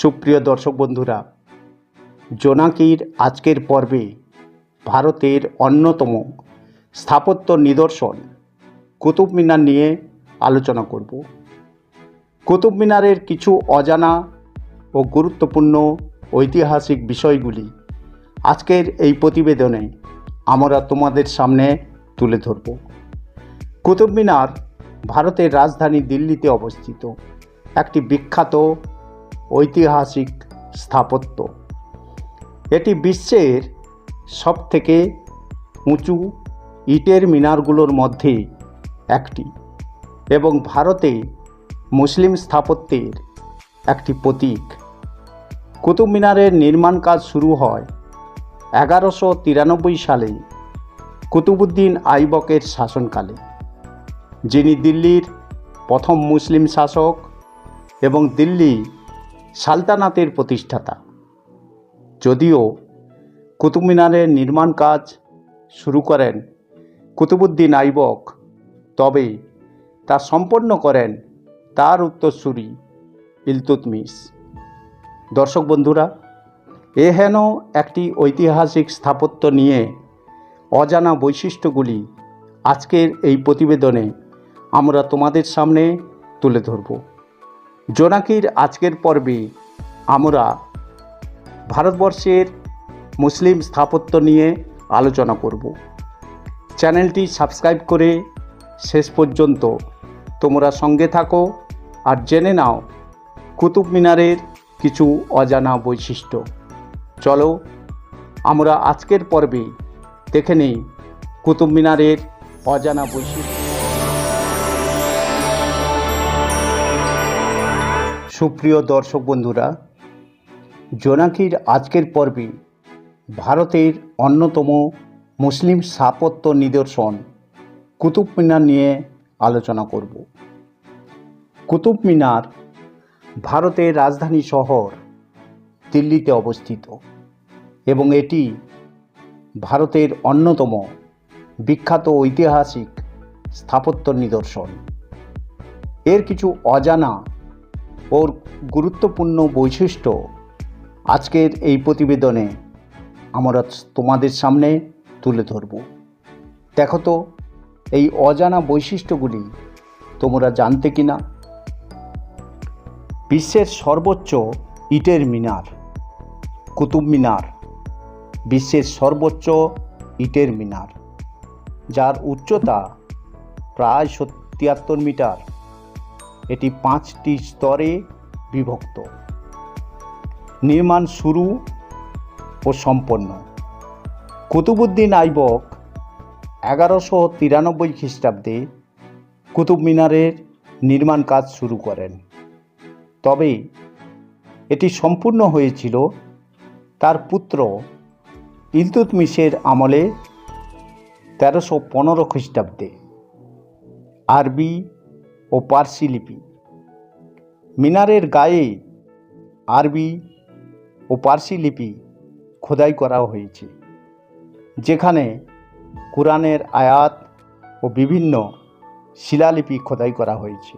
সুপ্রিয় দর্শক বন্ধুরা, জোনাকির আজকের পর্বে ভারতের অন্যতম স্থাপত্য নিদর্শন কুতুব মিনার নিয়ে আলোচনা করব। কুতুব মিনারের কিছু অজানা ও গুরুত্বপূর্ণ ঐতিহাসিক বিষয়গুলি আজকের এই প্রতিবেদনে আমরা তোমাদের সামনে তুলে ধরব। কুতুব মিনার ভারতের রাজধানী দিল্লিতে অবস্থিত একটি বিখ্যাত ঐতিহাসিক স্থাপত্য। এটি বিশ্বের সবথেকে উঁচু ইটের মিনারগুলোর মধ্যে একটি এবং ভারতে মুসলিম স্থাপত্যের একটি প্রতীক। কুতুব মিনারের নির্মাণ কাজ শুরু হয় এগারোশো তিরানব্বই সালে কুতুবুদ্দিন আইবকের শাসনকালে, যিনি দিল্লির প্রথম মুসলিম শাসক এবং দিল্লি সালতানাতের প্রতিষ্ঠাতা। যদিও কুতুব মিনারের নির্মাণ কাজ শুরু করেন কুতুবুদ্দিন আইবক, তবে তা সম্পন্ন করেন তার উত্তরসূরি ইলতুতমিশ। দর্শক বন্ধুরা, এ হেন একটি ঐতিহাসিক স্থাপত্য নিয়ে অজানা বৈশিষ্ট্যগুলি আজকের এই প্রতিবেদনে আমরা তোমাদের সামনে তুলে ধরব। জোনাকির আজকের পর্বে আমরা ভারতবর্ষের মুসলিম স্থাপত্য নিয়ে আলোচনা করব। চ্যানেলটি সাবস্ক্রাইব করে শেষ পর্যন্ত তোমরা সঙ্গে থাকো আর জেনে নাও কুতুব মিনারের কিছু অজানা বৈশিষ্ট্য। চলো আমরা আজকের পর্বে দেখে নেই কুতুব মিনারের অজানা বৈশিষ্ট্য। সুপ্রিয় দর্শক বন্ধুরা, জোনাকির আজকের পর্বে ভারতের অন্যতম মুসলিম স্থাপত্য নিদর্শন কুতুব মিনার নিয়ে আলোচনা করব। কুতুব মিনার ভারতের রাজধানী শহর দিল্লিতে অবস্থিত এবং এটি ভারতের অন্যতম বিখ্যাত ঐতিহাসিক স্থাপত্য নিদর্শন। এর কিছু অজানা ও গুরুত্বপূর্ণ বৈশিষ্ট্য। আজকের এই প্রতিবেদনে আমরা তোমাদের সামনে তুলে ধরব। দেখো তো, এই অজানা বৈশিষ্ট্যগুলি তোমরা জানতে কি না বিশ্বের সর্বোচ্চ ইটের মিনার, কুতুব মিনার, বিশ্বের সর্বোচ্চ ইটের মিনার, যার উচ্চতা প্রায় তিয়াত্তর মিটার। এটি পাঁচটি স্তরে বিভক্ত। নির্মাণ শুরু ও সম্পন্ন। কুতুবুদ্দিন আইবক এগারোশো তিরানব্বই খ্রিস্টাব্দে কুতুব মিনারের নির্মাণ কাজ শুরু করেন। তবে এটি সম্পূর্ণ হয়েছিল তার পুত্র ইলতুতমিশের আমলে তেরোশো পনেরো খ্রিস্টাব্দে। আরবি ও পার্সি লিপি। মিনারের গায়ে আরবি ও পার্সি লিপি খোদাই করা হয়েছে, যেখানে কোরআনের আয়াত ও বিভিন্ন শিলালিপি খোদাই করা হয়েছে।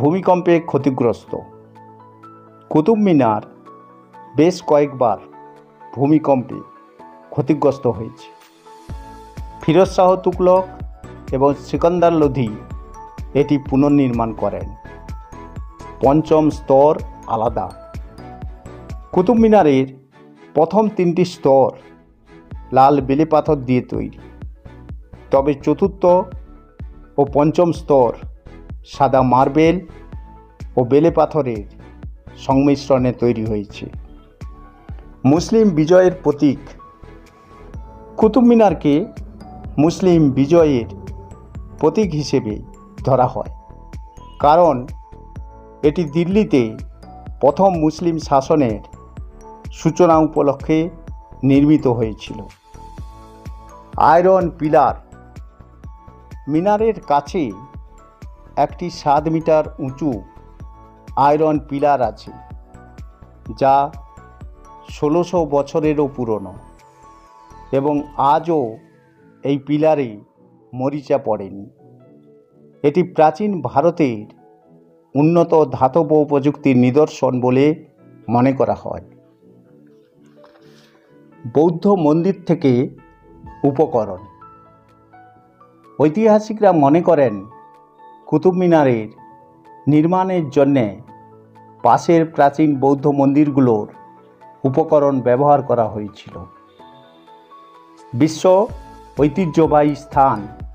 ভূমিকম্পে ক্ষতিগ্রস্ত কুতুব মিনার বেশ কয়েকবার ভূমিকম্পে ক্ষতিগ্রস্ত হয়েছে। ফিরোজ শাহ তুগলক এবং সিকন্দার লোধি এটি পুনর্নির্মাণ করেন। পঞ্চম স্তর আলাদা। কুতুব মিনারের প্রথম তিনটি স্তর লাল বেলে পাথর দিয়ে তৈরি। তবে চতুর্থ ও পঞ্চম স্তর সাদা মার্বেল ও বেলে পাথরের সংমিশ্রণে তৈরি হয়েছে। মুসলিম বিজয়ের প্রতীক। কুতুব মিনারকে মুসলিম বিজয়ের প্রতীক হিসেবে ধরা হয়। কারণ এটি দিল্লিতে প্রথম মুসলিম শাসনের সূচনা উপলক্ষে নির্মিত হয়েছিল। আয়রন পিলার মিনারের কাছে একটি সাত মিটার উঁচু আয়রন পিলার আছে, যা ষোলোশো বছরেরও পুরনো এবং আজও এই পিলারে মরিচা পড়েনি। এটি প্রাচীন ভারতের উন্নত ধাতব প্রযুক্তির নিদর্শন বলে মনে করা হয়। বৌদ্ধ মন্দির থেকে উপকরণ। ঐতিহাসিকরা মনে করেন, কুতুব মিনারের নির্মাণের জন্যে পাশের প্রাচীন বৌদ্ধ মন্দিরগুলোর উপকরণ ব্যবহার করা হয়েছিল। বিশ্ব ঐতিহ্যবাহী স্থান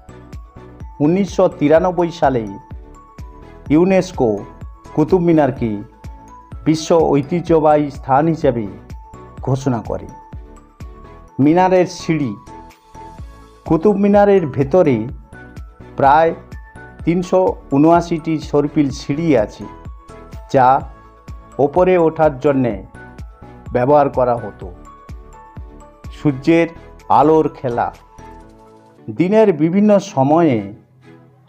উনিশশো তিরানব্বই সালে ইউনেস্কো কুতুব মিনারকে বিশ্ব ঐতিহ্যবাহী স্থান হিসেবে ঘোষণা করে। মিনারের সিঁড়ি কুতুব মিনারের ভেতরে প্রায় তিনশো উনআশিটি সর্পিল সিঁড়ি আছে, যা ওপরে ওঠার জন্যে ব্যবহার করা হতো। সূর্যের আলোর খেলা। দিনের বিভিন্ন সময়ে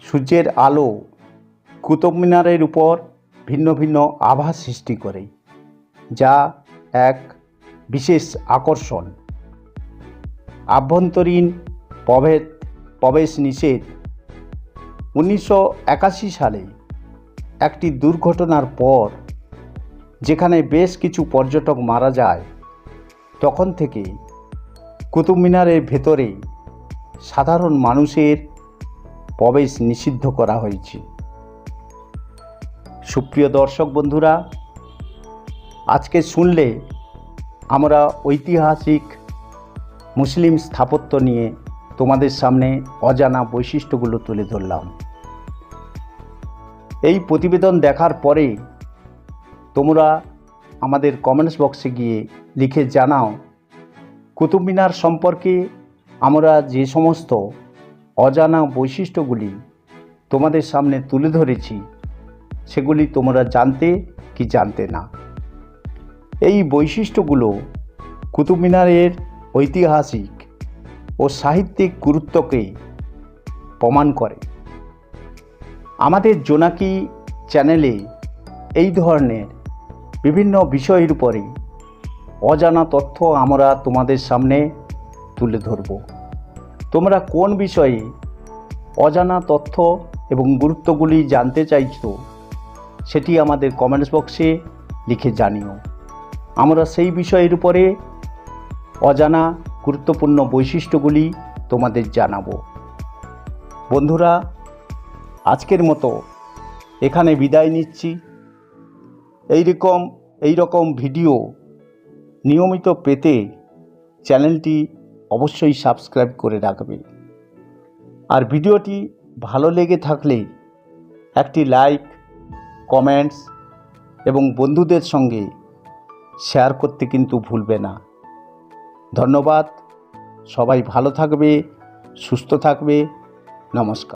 সূর্যের আলো কুতুব মিনারের উপর ভিন্ন ভিন্ন আভা সৃষ্টি করে, যা এক বিশেষ আকর্ষণ। আভ্যন্তরীণ প্রভেদ, প্রবেশ নিষেধ। উনিশশো একাশি সালে একটি দুর্ঘটনার পর, যেখানে বেশ কিছু পর্যটক মারা যায়, তখন থেকে কুতুব মিনারের ভেতরে সাধারণ মানুষের প্রবেশ নিষিদ্ধ করা হয়েছে। সুপ্রিয় দর্শক বন্ধুরা, আজকে শুনলে আমরা ঐতিহাসিক মুসলিম স্থাপত্য নিয়ে তোমাদের সামনে অজানা বৈশিষ্ট্যগুলো তুলে ধরলাম। এই প্রতিবেদন দেখার পরে তোমরা আমাদের কমেন্টস বক্সে গিয়ে লিখে জানাও কুতুব মিনার সম্পর্কে আমরা যে সমস্ত অজানা বৈশিষ্ট্যগুলি তোমাদের সামনে তুলে ধরেছি, সেগুলি তোমরা জানতে কি জানতে না। এই বৈশিষ্ট্যগুলো কুতুব মিনারের ঐতিহাসিক ও সাহিত্যিক গুরুত্বকে প্রমাণ করে। আমাদের জোনাকি চ্যানেলে এই ধরনের বিভিন্ন বিষয়ের উপরে অজানা তথ্য আমরা তোমাদের সামনে তুলে ধরব। তোমরা কোন বিষয়ে অজানা তথ্য এবং গুরুত্বগুলি জানতে চাইছো, সেটি আমাদের কমেন্টস বক্সে লিখে জানিও। আমরা সেই বিষয়ের উপরে অজানা গুরুত্বপূর্ণ বৈশিষ্ট্যগুলি তোমাদের জানাব। বন্ধুরা, আজকের মতো এখানে বিদায় নিচ্ছি। এই রকম এই রকম ভিডিও নিয়মিত পেতে চ্যানেলটি অবশ্যই সাবস্ক্রাইব করে রাখবে। আর ভিডিওটি ভালো লেগে থাকলে একটি লাইক, কমেন্টস এবং বন্ধুদের সঙ্গে শেয়ার করতে কিন্তু ভুলবে না। ধন্যবাদ। সবাই ভালো থাকবে, সুস্থ থাকবে। নমস্কার।